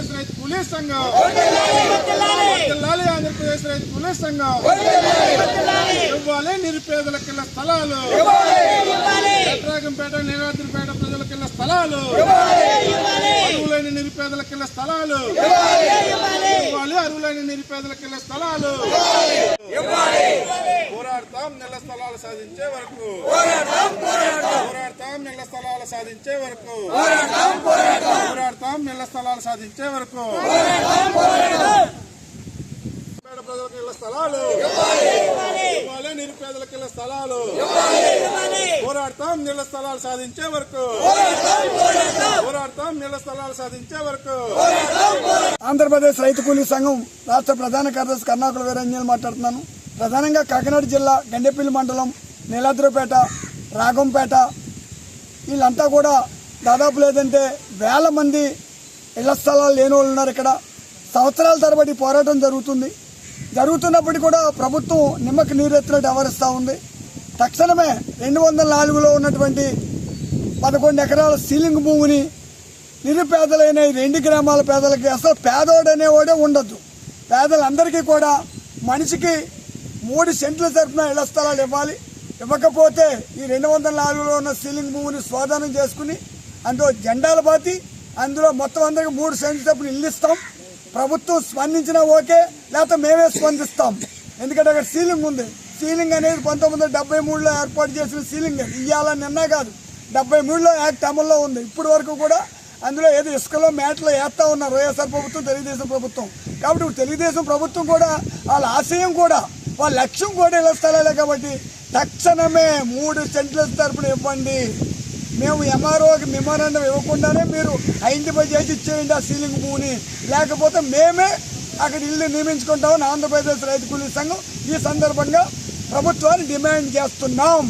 ఆంధ్రప్రదేశ్ రైతు కూలీ సంఘం. వర్ధిల్లాలి ఆంధ్రప్రదేశ్ రైతు కూలీ సంఘం. ఇవ్వాలి నిరుపేదలకు ఇళ్ళ స్థలాలు. చట్రాగంపేట నీలాద్రిపేట ప్రజలకు ఇళ్ళ స్థలాలు. అరువులైన నిరుపేదలకు ఇళ్ళ స్థలాలు. ఇవ్వాలి. అరువులైన నిరుపేదలకు ఇళ్ళ స్థలాలు. పోరాడతాం నెల స్థలాలు సాధించే వరకు. పోరాడతాం నెల స్థలాలు సాధించే వరకు. పోరాడతాం నెల స్థలాలు సాధించే వరకు. ప్రజలకు ఇళ్ళ స్థలాలు. ఇవ్వాలి. నిరుపేదలకు ఇళ్ళ స్థలాలు. పోరాడతాం నీళ్ళ స్థలాలు సాధించే వరకు. పోరాడతాం నీళ్ళ స్థలాలు సాధించే వరకు. ఆంధ్రప్రదేశ్ రైతు కూలీ సంఘం రాష్ట్ర ప్రధాన కార్యదర్శి కర్ణాకుల వీరంజన్ మాట్లాడుతున్నాను. ప్రధానంగా కాకినాడ జిల్లా గండెపల్లి మండలం నీలాద్రిపేట రాగంపేట వీళ్ళంతా కూడా దాదాపు లేదంటే వేల మంది ఇళ్ళ స్థలాలు లేని వాళ్ళు ఉన్నారు ఇక్కడ. సంవత్సరాల తరబడి పోరాటం జరుగుతుంది. జరుగుతున్నప్పటికీ కూడా ప్రభుత్వం నిమ్మకి నీరెత్తినట్టు వ్యవహరిస్తూ ఉంది. తక్షణమే రెండు వందల నాలుగులో ఉన్నటువంటి పదకొండు ఎకరాల సీలింగ్ భూమిని నిరుపేదలైన రెండు గ్రామాల పేదలకి అసలు పేదోడు అనేవాడే ఉండదు పేదలందరికీ కూడా మనిషికి మూడు సెంట్ల తరపున ఇళ్ళ స్థలాలు ఇవ్వాలి. ఇవ్వకపోతే ఈ రెండు వందల నాలుగులో ఉన్న సీలింగ్ భూమిని స్వాధీనం చేసుకుని అందులో జెండాలు బాతి అందులో మొత్తం అందరికి మూడు సెంట్ల తరపున ఇల్లు ఇస్తాం. ప్రభుత్వం స్పందించినా ఓకే లేకపోతే మేమే స్పందిస్తాం. ఎందుకంటే అక్కడ సీలింగ్ ఉంది. సీలింగ్ అనేది పంతొమ్మిది వందల డెబ్బై మూడులో ఏర్పాటు చేసిన సీలింగ్ ఇవాళ నిన్న కాదు డెబ్బై మూడులో యాక్ట్ అమల్లో ఉంది. ఇప్పటి వరకు కూడా అందులో ఏదో ఇసుకలో మేటలో వేస్తూ ఉన్నారు వైఎస్ఆర్ ప్రభుత్వం తెలుగుదేశం ప్రభుత్వం. కాబట్టి తెలుగుదేశం ప్రభుత్వం కూడా వాళ్ళ ఆశయం కూడా వాళ్ళ లక్ష్యం కూడా ఇలా స్థలాలే కాబట్టి తక్షణమే మూడు సెంట్ల తరపున ఇవ్వండి. మేము ఎంఆర్ఓకి మెమోరాండం ఇవ్వకుండానే మీరు ఐడెంటిఫై చేసి ఇచ్చేయండి ఆ సీలింగ్ భూమిని. లేకపోతే మేమే అక్కడ ఇల్లు నియమించుకుంటామని ఆంధ్రప్రదేశ్ రైతు కూలీ సంఘం ఈ సందర్భంగా ప్రభుత్వాన్ని డిమాండ్ చేస్తున్నాం.